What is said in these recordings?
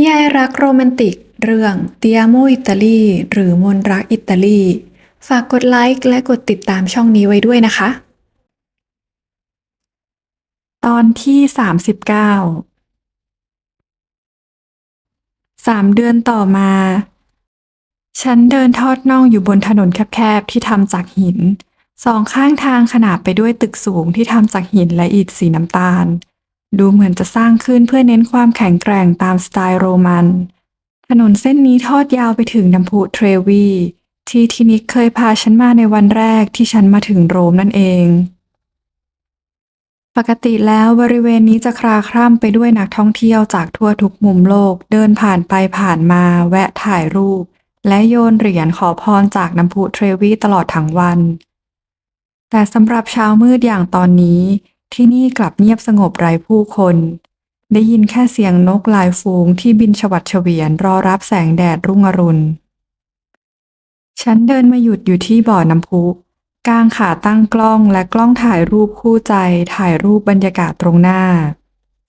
นิยายรักโรแมนติก เรื่อง Ti amo Italy หรือมนรักอิตาลี ฝากกดไลค์และกดติดตามช่องนี้ไว้ด้วยนะคะ ตอนที่สามสิบเก้าสามเดือนต่อมา ฉันเดินทอดน่องอยู่บนถนนแคบๆที่ทำจากหิน สองข้างทางขนาบไปด้วยตึกสูงที่ทำจากหินและอิฐสีน้ำตาล ดูเหมือนจะสร้างขึ้นเพื่อเน้นความแข็งแกร่งตามสไตล์โรมัน ถนนเส้นนี้ทอดยาวไปถึงน้ำพุเทรวี ที่ทินิกเคยพาฉันมาในวันแรกที่ฉันมาถึงโรมนั่นเอง ปกติแล้วบริเวณนี้จะคลาคร่ำไปด้วยนักท่องเที่ยวจากทั่วทุกมุมโลกเดินผ่านไปผ่านมาแวะถ่ายรูป และโยนเหรียญขอพรจากน้ำพุเทรวีตลอดทั้งวัน แต่สำหรับเช้ามืดอย่างตอนนี้ ที่นี่กลับเงียบสงบไร้ผู้คน ได้ยินแค่เสียงนกลายฝูงที่บินฉวัดเฉวียนรอรับแสงแดดรุ่งอรุณ ฉันเดินมาหยุดอยู่ที่บ่อน้ำพุกางขาตั้งกล้องและกล้องถ่ายรูปคู่ใจ ถ่ายรูปบรรยากาศตรงหน้า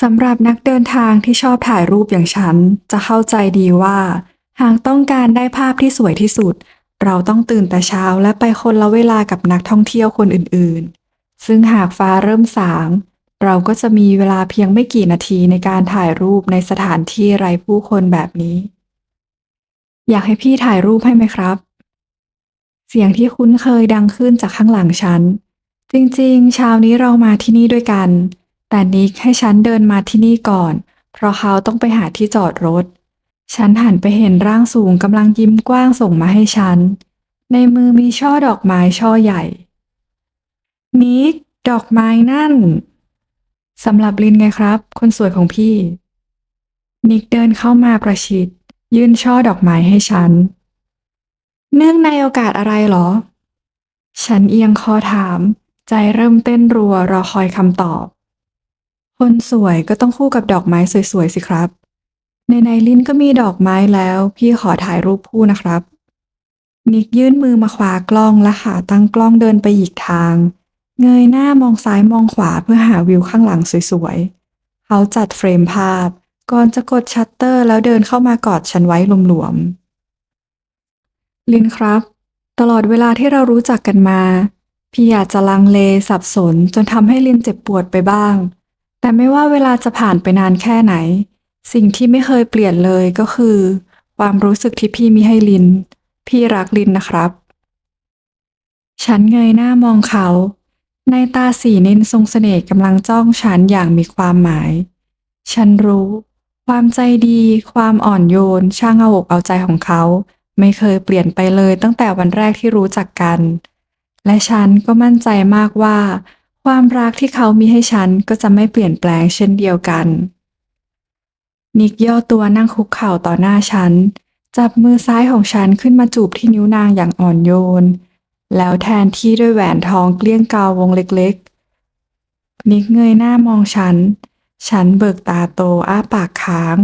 สำหรับนักเดินทางที่ชอบถ่ายรูปอย่างฉัน จะเข้าใจดีว่า หากต้องการได้ภาพที่สวยที่สุด เราต้องตื่นแต่เช้าและไปคนละเวลากับนักท่องเที่ยวคนอื่นๆ ซึ่งหากฟ้าเริ่มสางเราก็จะมีเวลาเพียงไม่กี่นาทีในการถ่ายรูปในสถานที่ไร้ผู้คนแบบนี้ อยากให้พี่ถ่ายรูปให้ไหมครับ เสียงที่คุ้นเคยดังขึ้นจากข้างหลังฉัน จริงๆ เช้านี้เรามาที่นี่ด้วยกัน แต่นิกให้ฉันเดินมาที่นี่ก่อน เพราะเขาต้องไปหาที่จอดรถ ฉันหันไปเห็นร่างสูงกำลังยิ้มกว้างส่งมาให้ฉัน ในมือมีช่อดอกไม้ช่อใหญ่ นิกดอกไม้นั่นสำหรับลินไงครับ คนสวยของพี่นิกเดินเข้ามาประชิด ยื่นช่อดอกไม้ให้ฉัน เนื่องในโอกาสอะไรหรอ ฉันเอียงคอถาม ใจเริ่มเต้นรัวรอคอยคำตอบ คนสวยก็ต้องคู่กับดอกไม้สวยๆสิครับ ในในลิ้นก็มีดอกไม้แล้ว พี่ขอถ่ายรูปคู่นะครับ นิกยื่นมือมาคว้ากล้องและขาตั้งกล้องเดินไปอีกทาง เงยหน้ามองซ้ายมองขวาเพื่อหาวิวข้างหลังสวยๆ เขาจัดเฟรมภาพ ก่อนจะกดชัตเตอร์แล้วเดินเข้ามากอดฉันไว้หลวมๆ ลินครับ ตลอดเวลาที่เรารู้จักกันมา พี่อาจจะลังเลสับสนจนทำให้ลินเจ็บปวดไปบ้าง แต่ไม่ว่าเวลาจะผ่านไปนานแค่ไหน สิ่งที่ไม่เคยเปลี่ยนเลยก็คือ ความรู้สึกที่พี่มีให้ลิน พี่รักลินนะครับ ฉันเงยหน้ามองเขา ในตาสีนินทรงเสน่ห์กำลังจ้องฉันอย่างมีความหมาย ฉันรู้ ความใจดี ความอ่อนโยน ช่างเอาอกเอาใจของเขา ไม่เคยเปลี่ยนไปเลยตั้งแต่วันแรกที่รู้จักกัน และฉันก็มั่นใจมากว่า ความรักที่เขามีให้ฉันก็จะไม่เปลี่ยนแปลงเช่นเดียวกัน นิกย่อตัวนั่งคุกเข่าต่อหน้าฉัน จับมือซ้ายของฉันขึ้นมาจูบที่นิ้วนางอย่างอ่อนโยน แล้วแทนที่ด้วยแหวนทองเกลี้ยงกาววงเล็กๆ นิกเงยหน้ามองฉัน ฉันเบิกตาโตอ้าปากค้าง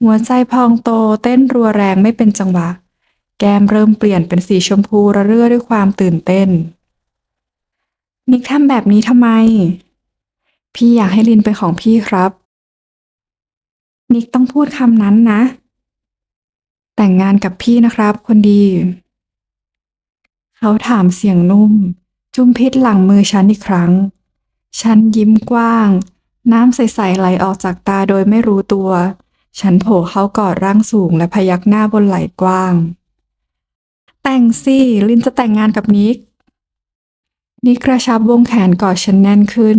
หัวใจพองโตเต้นรัวแรงไม่เป็นจังหวะ แก้มเริ่มเปลี่ยนเป็นสีชมพูระเรื่อด้วยความตื่นเต้น นิกทำแบบนี้ทำไม พี่อยากให้ลินเป็นของพี่ครับ นิกต้องพูดคำนั้นนะ แต่งงานกับพี่นะครับ คนดี เขาถามเสียงนุ่ม จุมพิษหลังมือฉันอีกครั้ง ฉันยิ้มกว้าง น้ำใสๆไหลออกจากตาโดยไม่รู้ตัว ฉันโผล่เข้ากอดร่างสูงและพยักหน้าบนไหล่กว้าง แต่งสิลินจะแต่งงานกับนิก นิกกระชับวงแขนกอดฉันแน่นขึ้น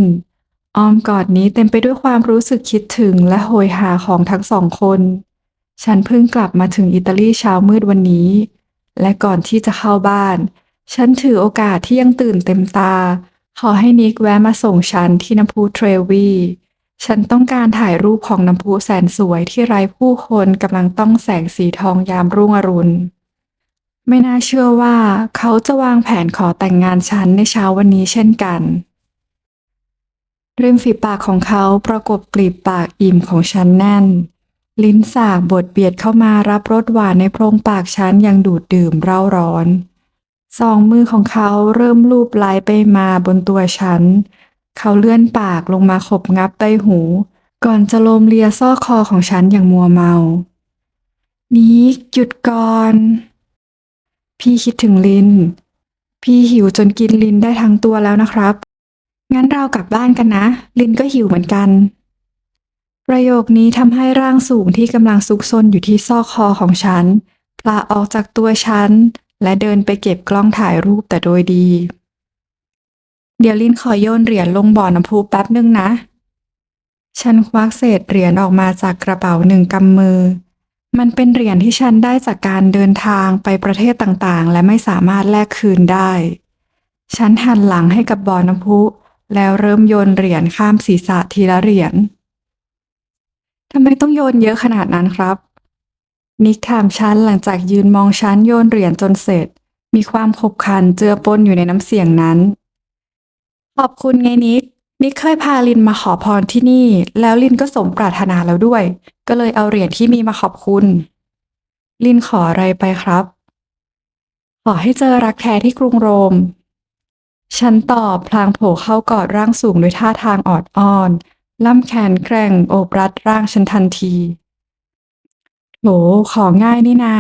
อ้อมกอดนี้เต็มไปด้วยความรู้สึกคิดถึงและโหยหาของทั้งสองคน ฉันเพิ่งกลับมาถึงอิตาลีเช้ามืดวันนี้ และก่อนที่จะเข้าบ้าน ฉันถือโอกาสที่ยังตื่นเต็มตา ขอให้นิกแวะมาส่งฉันที่น้ำพุเทรวี ฉันต้องการถ่ายรูปของน้ำพุแสนสวยที่ไร้ผู้คนกำลังต้องแสงสีทองยามรุ่งอรุณ ไม่น่าเชื่อว่าเขาจะวางแผนขอแต่งงานฉันในเช้าวันนี้เช่นกันริมฝีปากของเขาประกบกลีบปากอิ่มของฉันแน่น ลิ้นสากบดเบียดเข้ามารับรสหวานในโพรงปากฉันย่างดูดดื่มเร่าร้อน สองมือของเขาเริ่มลูบไล้ไปมาบนตัวฉัน เขาเลื่อนปากลงมาขบงับใต้หู ก่อนจะโลมเลียซอกคอของฉันอย่างมัวเมา นิกหยุดก่อน พี่คิดถึงลิน พี่หิวจนกินลินได้ทั้งตัวแล้วนะครับ งั้นเรากลับบ้านกันนะ ลินก็หิวเหมือนกัน ประโยคนี้ทำให้ร่างสูงที่กำลังซุกซนอยู่ที่ซอกคอของฉันพลาออกจากตัวฉัน และเดินไปเก็บกล้องถ่ายรูปแต่โดยดี เดี๋ยวลินขอโยนเหรียญลงบ่อน้ำพุแป๊บนึงนะ ฉันควักเศษเหรียญออกมาจากกระเป๋าหนึ่งกำมือ มันเป็นเหรียญที่ฉันได้จากการเดินทางไปประเทศต่างๆ และไม่สามารถแลกคืนได้ ฉันหันหลังให้กับบ่อน้ำพุ แล้วเริ่มโยนเหรียญข้ามศีรษะทีละเหรียญทำไมต้องโยนเยอะขนาดนั้นครับ นิกถามฉันหลังจากยืนมองฉันโยนเหรียญจนเสร็จ มีความขบขันเจือปนอยู่ในน้ำเสียงนั้น ขอบคุณไงนิกนิกเคยพาลินมาขอพรที่นี่ แล้วลินก็สมปรารถนาแล้วด้วย ก็เลยเอาเหรียญที่มีมาขอบคุณ ลินขออะไรไปครับ ขอให้เจอรักแท้ที่กรุงโรม ฉันตอบพลางโผล่เข้ากอดร่างสูงด้วยท่าทางออดอ้อนล่ำแขนแกร่งโอบรัดร่างฉันทันที โหของง่ายนี่นา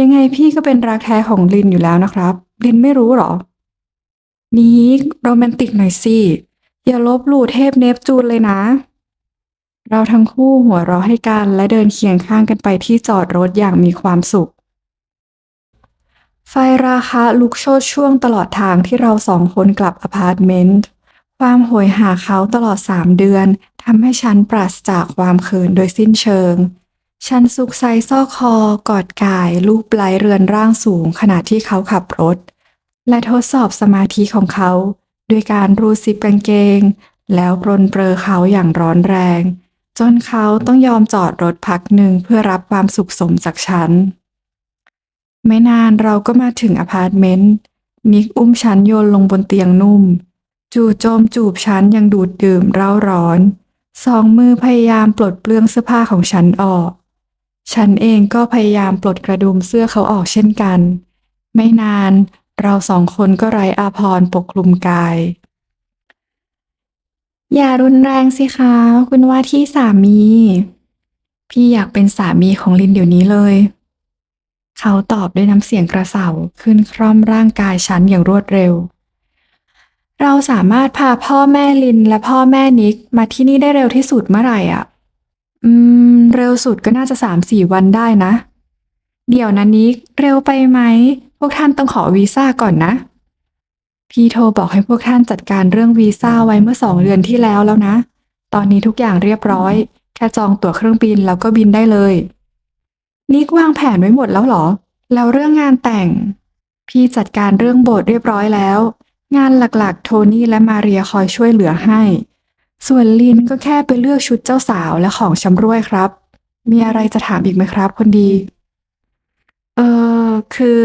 ยังไงพี่ก็เป็นรักแท้ของลินอยู่แล้วนะครับ ลินไม่รู้หรอ นี้โรแมนติกหน่อยสิ อย่าลบหลู่เทพเนปจูนเลยนะ เราทั้งคู่หัวเราะให้กันและเดินเคียงข้างกันไปที่จอดรถอย่างมีความสุข ไฟราคาลุกโชดช่วงตลอดทางที่เราสองคนกลับอพาร์ตเมนต์ความโหยหาเขาตลอดสามเดือนทำให้ฉันปราศจากความเขินโดยสิ้นเชิง ฉันซุกไซซอคอกอดกายลูบไล้เรือนร่างสูงขณะที่เขาขับรถ และทดสอบสมาธิของเขาด้วยการรูดซิปกางเกง แล้วปรนเปรอเขาอย่างร้อนแรง จนเขาต้องยอมจอดรถพักหนึ่งเพื่อรับความสุขสมจากฉัน ไม่นานเราก็มาถึงอพาร์ตเมนต์ นิกอุ้มฉันโยนลงบนเตียงนุ่ม จู่โจมจูบฉันยังดูดดื่มเร่าร้อน สองมือพยายามปลดเปลื้องเสื้อผ้าของฉันออก ฉันเองก็พยายามปลดกระดุมเสื้อเขาออกเช่นกัน ไม่นานเราสองคนก็ไร้อาภรปกคลุมกาย อย่ารุนแรงสิคะ คุณว่าที่สามี พี่อยากเป็นสามีของลินเดี๋ยวนี้เลย เขาตอบด้วยน้ำเสียงกระเสาขึ้นคร่อมร่างกายฉันอย่างรวดเร็ว เราสามารถพาพ่อแม่ลินและพ่อแม่นิกมาที่นี่ได้เร็วที่สุดเมื่อไหร่อะ อืม เร็วสุดก็น่าจะสามสี่วันได้นะ เดี๋ยวนะนิกเร็วไปไหม พวกท่านต้องขอวีซ่าก่อนนะ พี่โทรบอกให้พวกท่านจัดการเรื่องวีซ่าไว้เมื่อสองเดือนที่แล้วแล้วนะ ตอนนี้ทุกอย่างเรียบร้อย แค่จองตั๋วเครื่องบินแล้วก็บินได้เลย นิกวางแผนไว้หมดแล้วเหรอ แล้วเรื่องงานแต่ง พี่จัดการเรื่องโบสถ์เรียบร้อยแล้ว งานหลักๆ โทนี่และมาเรียคอยช่วยเหลือให้ ส่วนลินก็แค่ไปเลือกชุดเจ้าสาวและของชำร่วยครับ มีอะไรจะถามอีกไหมครับ คนดี เออคือ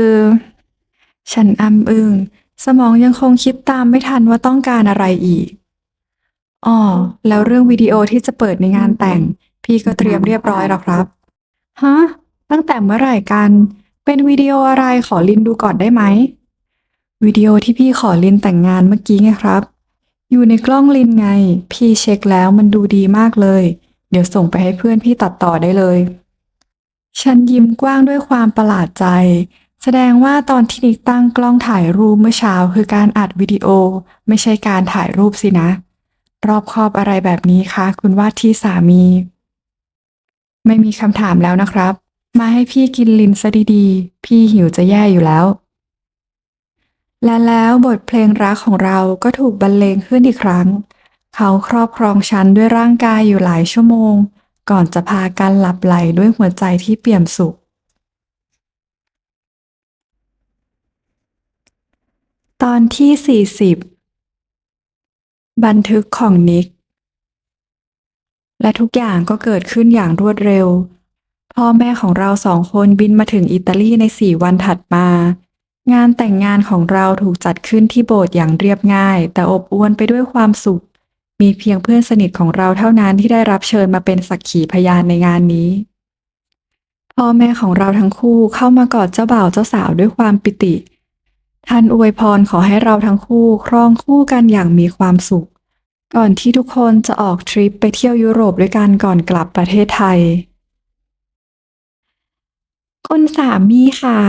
ฉันอ้ำอึงสมองยังคงคิดตามไม่ทันว่าต้องการอะไรอีกอ๋อแล้วเรื่องวิดีโอที่จะเปิดในงานแต่ง พี่ก็เตรียมเรียบร้อยแล้วครับฮะตั้งแต่เมื่อไหร่กัน เป็นวิดีโออะไรขอลินดูก่อนได้ไหมวิดีโอที่พี่ขอลินแต่งงานเมื่อกี้ไงครับ อยู่ในกล้องลินไง พี่เช็คแล้วมันดูดีมากเลย เดี๋ยวส่งไปให้เพื่อนพี่ตัดต่อได้เลย ฉันยิ้มกว้างด้วยความประหลาดใจ แสดงว่าตอนที่นิกตั้งกล้องถ่ายรูปเมื่อเช้าคือการอัดวิดีโอ ไม่ใช่การถ่ายรูปสินะ รอบคอบอะไรแบบนี้คะ คุณว่าที่สามี ไม่มีคำถามแล้วนะครับ มาให้พี่กินลินซะดีๆ พี่หิวจะแย่อยู่แล้ว และแล้วบทเพลงรักของเราก็ถูกบรรเลงขึ้นอีกครั้ง เขาครอบครองฉันด้วยร่างกายอยู่หลายชั่วโมง ก่อนจะพากันหลับไหลด้วยหัวใจที่เปี่ยมสุข ตอนที่ 40 บันทึกของนิก และทุกอย่างก็เกิดขึ้นอย่างรวดเร็ว พ่อแม่ของเราสองคนบินมาถึงอิตาลีในสี่วันถัดมา งานแต่งงานของเราถูกจัดขึ้นที่โบสถ์อย่างเรียบง่าย แต่อบอวลไปด้วยความสุข มีเพียงเพื่อนสนิทของเราเท่านั้นที่ได้รับเชิญมาเป็นสักขีพยานในงานนี้ พ่อแม่ของเราทั้งคู่เข้ามากอดเจ้าบ่าวเจ้าสาวด้วยความปิติ ท่านอวยพรขอให้เราทั้งคู่ครองคู่กันอย่างมีความสุข ก่อนที่ทุกคนจะออกทริปไปเที่ยวยุโรปด้วยกันก่อนกลับประเทศไทย คุณสามีค่ะ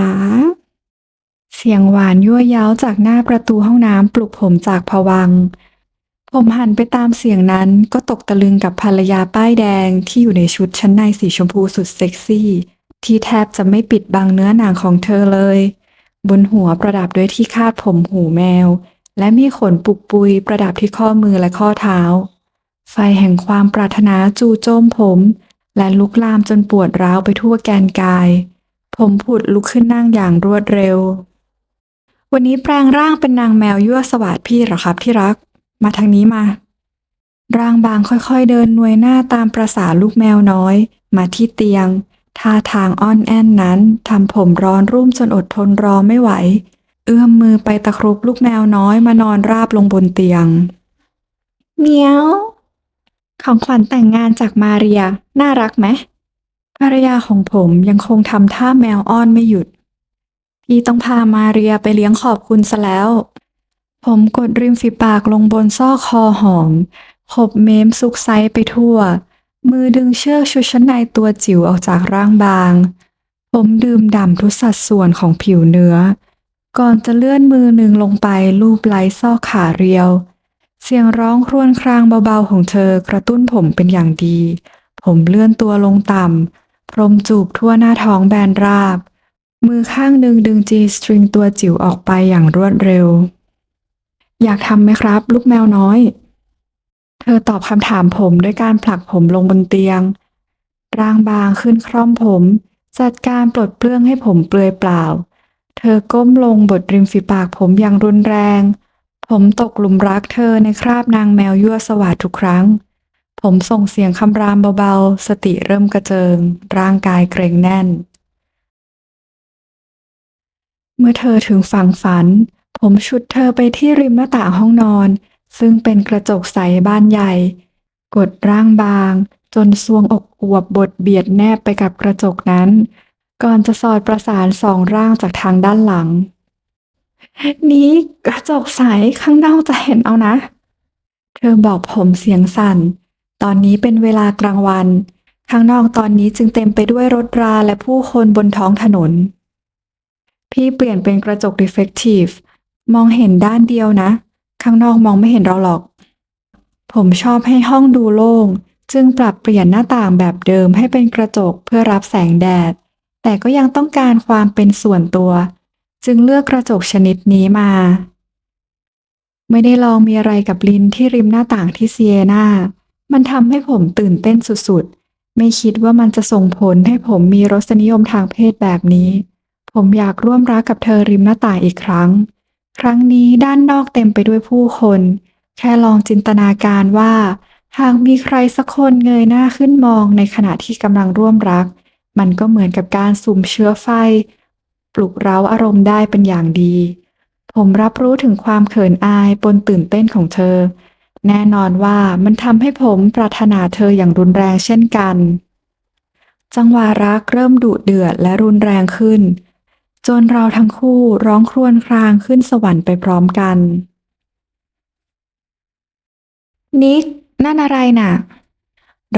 เสียงหวานยั่วเย้าจากหน้าประตูห้องน้ำปลุกผมจากภวัง ผมหันไปตามเสียงนั้นก็ตกตะลึงกับภรรยาป้ายแดงที่อยู่ในชุดชั้นในสีชมพูสุดเซ็กซี่ ที่แทบจะไม่ปิดบังเนื้อหนังของเธอเลย บนหัวประดับด้วยที่คาดผมหูแมว และมีขนปุกปุยประดับที่ข้อมือและข้อเท้า ไฟแห่งความปรารถนาจู่โจมผม และลุกลามจนปวดร้าวไปทั่วแกนกาย ผมผุดลุกขึ้นนั่งอย่างรวดเร็ว วันนี้แปลงร่างเป็นนางแมวยั่วสวาดพี่เหรอครับที่รัก มาทางนี้มา ร่างบางค่อยๆเดินหน่วยหน้าตามประสาลูกแมวน้อย มาที่เตียง ท่าทางอ้อนแอนนั้นทำผมร้อนรุ่มจนอดทนรอไม่ไหว เอื้อมมือไปตะครุบลูกแมวน้อยมานอนราบลงบนเตียง เมียว ของขวัญแต่งงานจากมาเรีย น่ารักไหมภรรยาของผมยังคงทำท่าแมวอ้อนไม่หยุด พี่ต้องพามาเรียไปเลี้ยงขอบคุณซะแล้ว ผมกดริมฝีปากลงบนซอกคอหอม ขบเม้มซุกไซไปทั่ว มือดึงเชือกชุดชั้นในตัวจิ๋วออกจากร่างบาง ผมดื่มด่ำทุกสัดส่วนของผิวเนื้อ ก่อนจะเลื่อนมือหนึ่งลงไปลูบไล้ซอกขาเรียว เสียงร้องครวญครางเบาๆของเธอกระตุ้นผมเป็นอย่างดี ผมเลื่อนตัวลงต่ำพรมจูบทั่วหน้าท้องแบนราบ มือข้างหนึ่งดึงจีสตริงตัวจิ๋วออกไปอย่างรวดเร็ว อยากทำไหมครับ ลูกแมวน้อย เธอตอบคำถามผมด้วยการผลักผมลงบนเตียง ร่างบางขึ้นคร่อมผม จัดการปลดเปลื้องให้ผมเปลือยเปล่า เธอก้มลงบดริมฝีปากผมอย่างรุนแรง ผมตกหลุมรักเธอในคราบนางแมวยั่วสวาดทุกครั้ง ผมส่งเสียงคำรามเบาๆ สติเริ่มกระเจิง ร่างกายเกรงแน่น เมื่อเธอถึงฝั่งฝัน ผมฉุดเธอไปที่ริมหน้าต่างห้องนอน ซึ่งเป็นกระจกใสบานใหญ่ กดร่างบาง จนซวงอกอวบบดเบียดแนบไปกับกระจกนั้น ก่อนจะสอดประสานสองร่างจากทางด้านหลัง นี้กระจกใสข้างนอกจะเห็นเอานะ เธอบอกผมเสียงสั่น ตอนนี้เป็นเวลากลางวัน ข้างนอกตอนนี้จึงเต็มไปด้วยรถราและผู้คนบนท้องถนน พี่เปลี่ยนเป็นกระจก reflective มองเห็นด้านเดียวนะ ข้างนอกมองไม่เห็นเราหรอก ผมชอบให้ห้องดูโล่ง จึงปรับเปลี่ยนหน้าต่างแบบเดิมให้เป็นกระจกเพื่อรับแสงแดด แต่ก็ยังต้องการความเป็นส่วนตัว จึงเลือกกระจกชนิดนี้มา ไม่ได้ลองมีอะไรกับลินที่ริมหน้าต่างที่เซียนามันทำให้ผมตื่นเต้นสุดๆ ไม่คิดว่ามันจะส่งผลให้ผมมีรสนิยมทางเพศแบบนี้ ผมอยากร่วมรักกับเธอริมหน้าต่างอีกครั้ง ครั้งนี้ด้านนอกเต็มไปด้วยผู้คน แค่ลองจินตนาการว่า หากมีใครสักคนเงยหน้าขึ้นมองในขณะที่กำลังร่วมรัก มันก็เหมือนกับการสุ่มเชื้อไฟ ปลุกเร้าอารมณ์ได้เป็นอย่างดี ผมรับรู้ถึงความเขินอายปนตื่นเต้นของเธอ แน่นอนว่ามันทำให้ผมปรารถนาเธออย่างรุนแรงเช่นกัน จังหวะรักเริ่มดุเดือดและรุนแรงขึ้น จนเราทั้งคู่ร้องครวญครางขึ้นสวรรค์ไปพร้อมกัน นิก นั่นอะไรน่ะ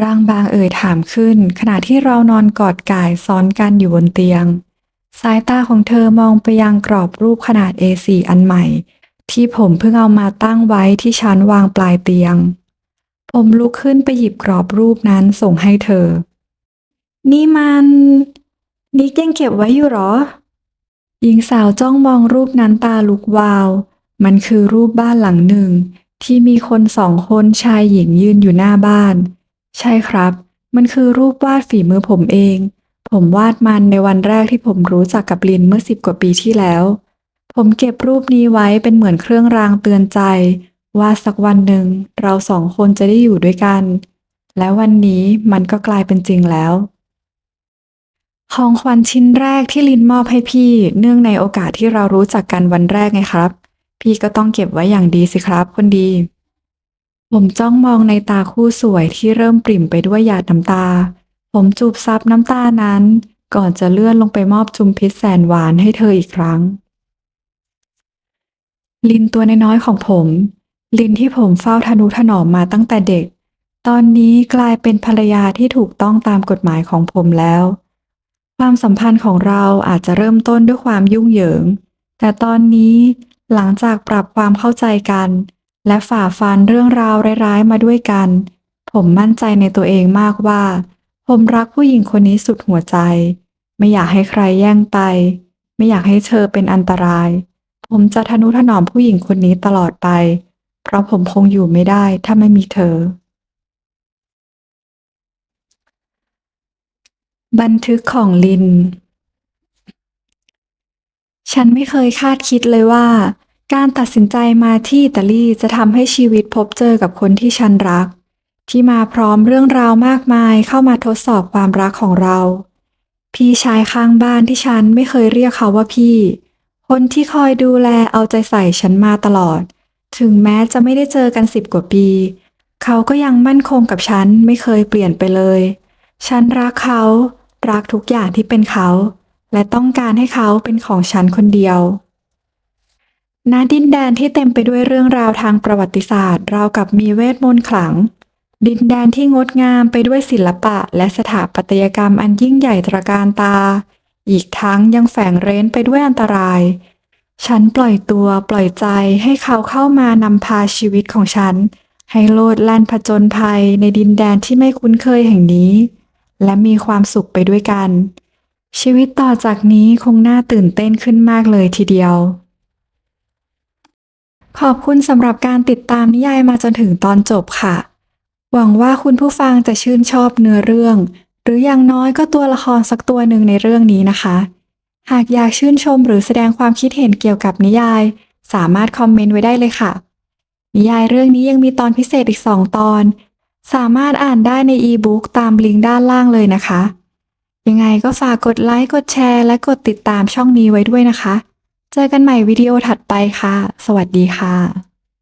ร่างบางเอ่ยถามขึ้น ขณะที่เรานอนกอดกายซ้อนกันอยู่บนเตียง สายตาของเธอมองไปยังกรอบรูปขนาด A4 อันใหม่ ที่ผมเพิ่งเอามาตั้งไว้ที่ชั้นวางปลายเตียง ผมลุกขึ้นไปหยิบกรอบรูปนั้นส่งให้เธอ นี่มัน นิกยังเก็บไว้อยู่หรอ หญิงสาวจ้องมองรูปนั้นตาลุกวาว มันคือรูปบ้านหลังหนึ่ง ที่มีคนสองคนชายหญิงยืนอยู่หน้าบ้าน ใช่ครับ มันคือรูปวาดฝีมือผมเอง ผมวาดมันในวันแรกที่ผมรู้จักกับลินเมื่อสิบกว่าปีที่แล้ว ผมเก็บรูปนี้ไว้เป็นเหมือนเครื่องรางเตือนใจ ว่าสักวันหนึ่งเราสองคนจะได้อยู่ด้วยกัน และวันนี้มันก็กลายเป็นจริงแล้ว ของขวัญชิ้นแรกที่ลินมอบให้พี่ เนื่องในโอกาสที่เรารู้จักกันวันแรกไงครับ พี่ก็ต้องเก็บไว้อย่างดีสิครับ คนดี ผมจ้องมองในตาคู่สวยที่เริ่มปริ่มไปด้วยหยาดน้ำตา ผมจูบซับน้ำตานั้น ก่อนจะเลื่อนลงไปมอบจุมพิษแสนหวานให้เธออีกครั้ง ลินตัวน้อยๆของผม ลินที่ผมเฝ้าทนุถนอมมาตั้งแต่เด็ก ตอนนี้กลายเป็นภรรยาที่ถูกต้องตามกฎหมายของผมแล้ว ความสัมพันธ์ของเราอาจจะเริ่มต้นด้วยความยุ่งเหยิง แต่ตอนนี้หลังจากปรับความเข้าใจกัน และฝ่าฟันเรื่องราวร้ายๆมาด้วยกัน ผมมั่นใจในตัวเองมากว่า ผมรักผู้หญิงคนนี้สุดหัวใจ ไม่อยากให้ใครแย่งไป ไม่อยากให้เธอเป็นอันตราย ผมจะทนุถนอมผู้หญิงคนนี้ตลอดไป เพราะผมคงอยู่ไม่ได้ถ้าไม่มีเธอ บันทึกของลิน ฉันไม่เคยคาดคิดเลยว่า การตัดสินใจมาที่อิตาลีจะทำให้ชีวิตพบเจอกับคนที่ฉันรัก ที่มาพร้อมเรื่องราวมากมายเข้ามาทดสอบความรักของเรา พี่ชายข้างบ้านที่ฉันไม่เคยเรียกเขาว่าพี่ คนที่คอยดูแลเอาใจใส่ฉันมาตลอด ถึงแม้จะไม่ได้เจอกันสิบกว่าปี เขาก็ยังมั่นคงกับฉันไม่เคยเปลี่ยนไปเลย ฉันรักเขา รักทุกอย่างที่เป็นเขา และต้องการให้เขาเป็นของฉันคนเดียวณดินแดนที่เต็มไปด้วยเรื่องราวทางประวัติศาสตร์ ราวกับมีเวทมนต์ขลัง ดินแดนที่งดงามไปด้วยศิลปะ และสถาปัตยกรรมอันยิ่งใหญ่ตระการตา อีกทั้งยังแฝงเร้นไปด้วยอันตราย ฉันปล่อยตัวปล่อยใจให้เขาเข้ามานำพาชีวิตของฉัน ให้โลดแล่นผจญภัยในดินแดนที่ไม่คุ้นเคยแห่งนี้ และมีความสุขไปด้วยกัน ชีวิตต่อจากนี้คงน่าตื่นเต้นขึ้นมากเลยทีเดียว ขอบคุณสำหรับการติดตามนิยายมาจนถึงตอนจบค่ะ หวังว่าคุณผู้ฟังจะชื่นชอบเนื้อเรื่อง หรืออย่างน้อยก็ตัวละครสักตัวหนึ่งในเรื่องนี้นะคะ หากอยากชื่นชมหรือแสดงความคิดเห็นเกี่ยวกับนิยาย สามารถคอมเมนต์ไว้ได้เลยค่ะ นิยายเรื่องนี้ยังมีตอนพิเศษอีก2ตอน สามารถอ่านได้ในอีบุ๊กตามลิงก์ด้านล่างเลยนะคะ ยังไงก็ฝากกดไลค์ กดแชร์ และกดติดตามช่องนี้ไว้ด้วยนะคะ เจอกันใหม่วิดีโอถัดไปค่ะ สวัสดีค่ะ